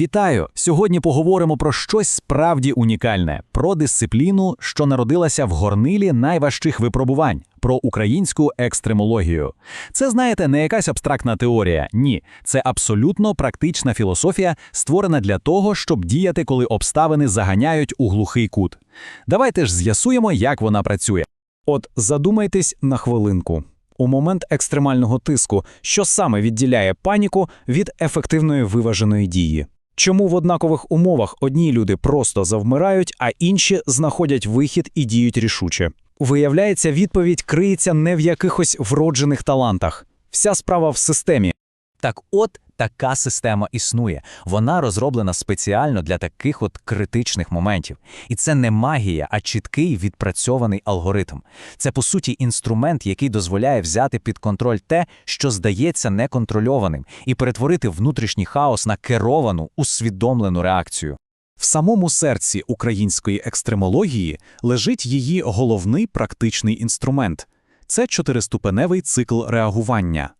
Вітаю! Сьогодні поговоримо про щось справді унікальне: про дисципліну, що народилася в горнилі найважчих випробувань, про українську екстремологію. Це, знаєте, не якась абстрактна теорія. Ні, це абсолютно практична філософія, створена для того, щоб діяти, коли обставини заганяють у глухий кут. Давайте ж з'ясуємо, як вона працює. От задумайтесь на хвилинку. У момент екстремального тиску, що саме відділяє паніку від ефективної виваженої дії? Чому в однакових умовах одні люди просто завмирають, а інші знаходять вихід і діють рішуче? Виявляється, відповідь криється не в якихось вроджених талантах. Вся справа в системі. Так от така система існує. Вона розроблена спеціально для таких от критичних моментів. І це не магія, а чіткий відпрацьований алгоритм. Це, по суті, інструмент, який дозволяє взяти під контроль те, що здається неконтрольованим, і перетворити внутрішній хаос на керовану, усвідомлену реакцію. В самому серці української екстремології лежить її головний практичний інструмент це чотириступеневий цикл реагування.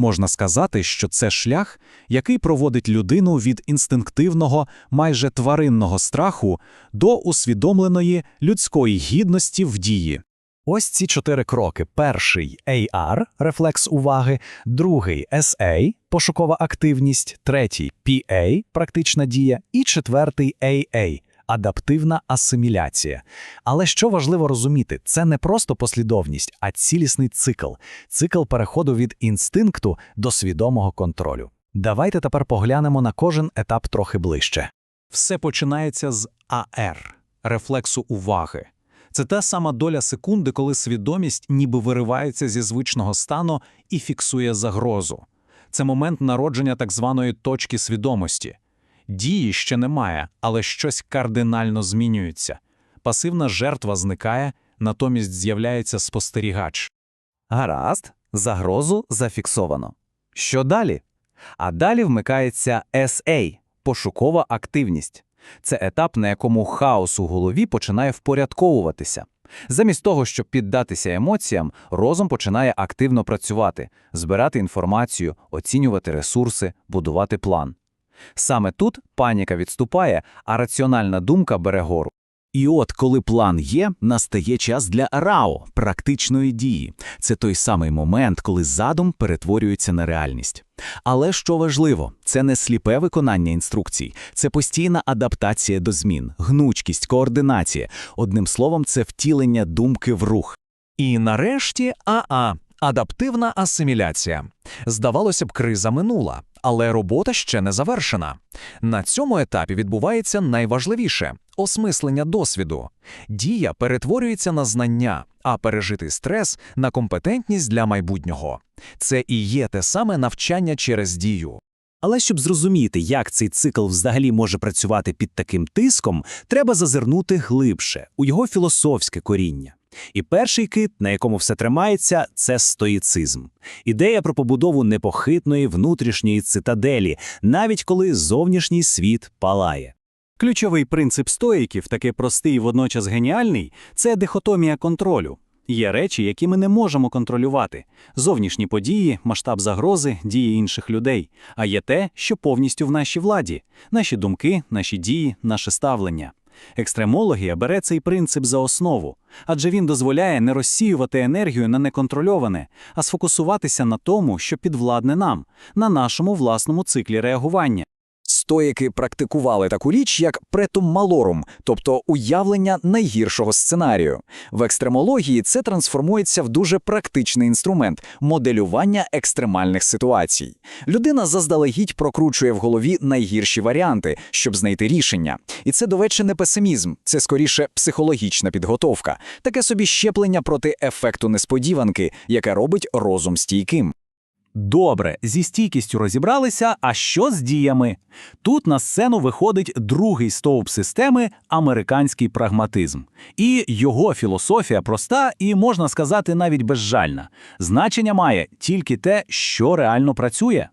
Можна сказати, що це шлях, який проводить людину від інстинктивного, майже тваринного страху до усвідомленої людської гідності в дії. Ось ці чотири кроки: перший AR – рефлекс уваги, другий SA – пошукова активність, третій PA – практична дія, і четвертий AA – адаптивна асиміляція. Але що важливо розуміти, це не просто послідовність, а цілісний цикл, цикл переходу від інстинкту до свідомого контролю. Давайте тепер поглянемо на кожен етап трохи ближче. Все починається з АР рефлексу уваги. Це та сама доля секунди, коли свідомість ніби виривається зі звичного стану і фіксує загрозу. Це момент народження так званої точки свідомості. Дії ще немає, але щось кардинально змінюється. Пасивна жертва зникає, натомість з'являється спостерігач. Гаразд, загрозу зафіксовано. Що далі? А далі вмикається SA – пошукова активність. Це етап, на якому хаос у голові починає впорядковуватися. Замість того, щоб піддатися емоціям, розум починає активно працювати, збирати інформацію, оцінювати ресурси, будувати план. Саме тут паніка відступає, а раціональна думка бере гору. І от, коли план є, настає час для РАО – практичної дії. Це той самий момент, коли задум перетворюється на реальність. Але що важливо, це не сліпе виконання інструкцій, це постійна адаптація до змін, гнучкість, координація. Одним словом, це втілення думки в рух. І нарешті АА адаптивна асиміляція. Здавалося б, криза минула, але робота ще не завершена. На цьому етапі відбувається найважливіше осмислення досвіду. Дія перетворюється на знання, а пережитий стрес на компетентність для майбутнього. Це і є те саме навчання через дію. Але щоб зрозуміти, як цей цикл взагалі може працювати під таким тиском, треба зазирнути глибше у його філософське коріння. І перший кит, на якому все тримається, це стоїцизм. Ідея про побудову непохитної внутрішньої цитаделі, навіть коли зовнішній світ палає. Ключовий принцип стоїків, такий простий і водночас геніальний, це дихотомія контролю. Є речі, які ми не можемо контролювати: зовнішні події, масштаб загрози, дії інших людей. А є те, що повністю в нашій владі, наші думки, наші дії, наше ставлення. Екстремологія бере цей принцип за основу, адже він дозволяє не розсіювати енергію на неконтрольоване, а сфокусуватися на тому, що підвладне нам, на нашому власному циклі реагування. Стоїки практикували таку річ, як претум малорум, тобто уявлення найгіршого сценарію. В екстремології це трансформується в дуже практичний інструмент моделювання екстремальних ситуацій. Людина заздалегідь прокручує в голові найгірші варіанти, щоб знайти рішення. І це довече не песимізм, це скоріше психологічна підготовка, таке собі щеплення проти ефекту несподіванки, яке робить розум стійким. Добре, зі стійкістю розібралися, а що з діями? Тут на сцену виходить другий стовп системи американський прагматизм. І його філософія проста і, можна сказати, навіть безжальна. Значення має тільки те, що реально працює.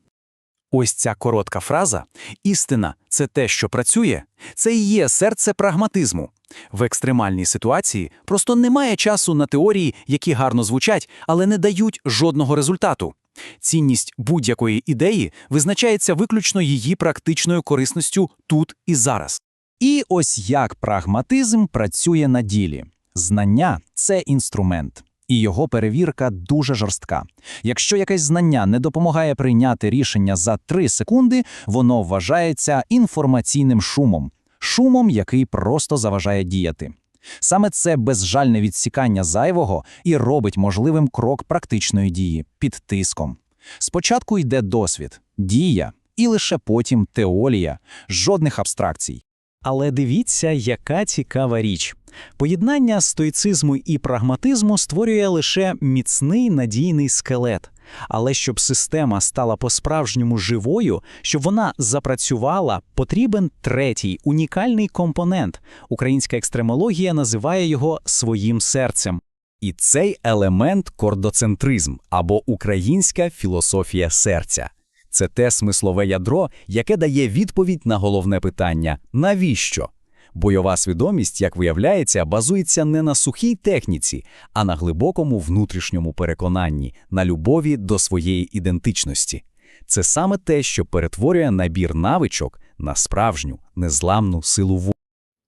Ось ця коротка фраза істина це те, що працює, це і є серце прагматизму. В екстремальній ситуації просто немає часу на теорії, які гарно звучать, але не дають жодного результату. Цінність будь-якої ідеї визначається виключно її практичною корисністю тут і зараз. І ось як прагматизм працює на ділі. Знання це інструмент, і його перевірка дуже жорстка. Якщо якесь знання не допомагає прийняти рішення за 3 секунди, воно вважається інформаційним шумом, шумом, який просто заважає діяти. Саме це безжальне відсікання зайвого і робить можливим крок практичної дії під тиском. Спочатку йде досвід, дія, і лише потім теорія, жодних абстракцій. Але дивіться, яка цікава річ. Поєднання стоїцизму і прагматизму створює лише міцний надійний скелет. Але щоб система стала по-справжньому живою, щоб вона запрацювала, потрібен третій унікальний компонент. Українська екстремологія називає його своїм серцем. І цей елемент кордоцентризм або українська філософія серця. Це те смислове ядро, яке дає відповідь на головне питання навіщо? Бойова свідомість, як виявляється, базується не на сухій техніці, а на глибокому внутрішньому переконанні, на любові до своєї ідентичності. Це саме те, що перетворює набір навичок на справжню, незламну силу волі.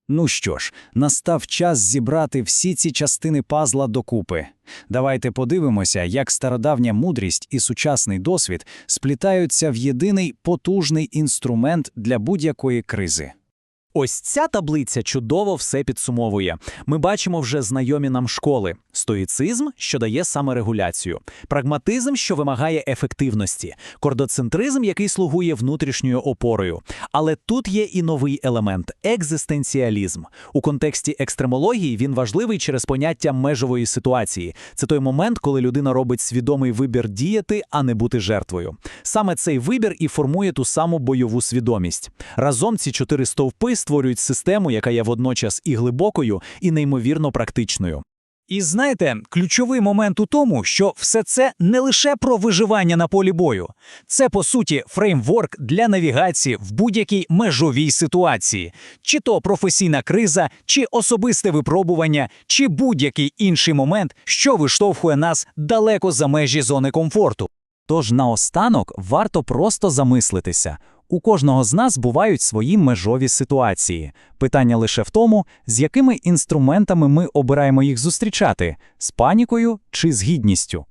Ну що ж, настав час зібрати всі ці частини пазла докупи. Давайте подивимося, як стародавня мудрість і сучасний досвід сплітаються в єдиний потужний інструмент для будь-якої кризи. Ось ця таблиця чудово все підсумовує. Ми бачимо вже знайомі нам школи: стоїцизм, що дає саморегуляцію, прагматизм, що вимагає ефективності, кордоцентризм, який слугує внутрішньою опорою. Але тут є і новий елемент екзистенціалізм. У контексті екстремології він важливий через поняття межової ситуації. Це той момент, коли людина робить свідомий вибір діяти, а не бути жертвою. Саме цей вибір і формує ту саму бойову свідомість. Разом ці чотири стовпи створюють систему, яка є водночас і глибокою, і неймовірно практичною. І знаєте, ключовий момент у тому, що все це не лише про виживання на полі бою, це по суті фреймворк для навігації в будь-якій межовій ситуації, чи то професійна криза, чи особисте випробування, чи будь-який інший момент, що виштовхує нас далеко за межі зони комфорту. Тож наостанок варто просто замислитися. У кожного з нас бувають свої межові ситуації. Питання лише в тому, з якими інструментами ми обираємо їх зустрічати з панікою чи з гідністю.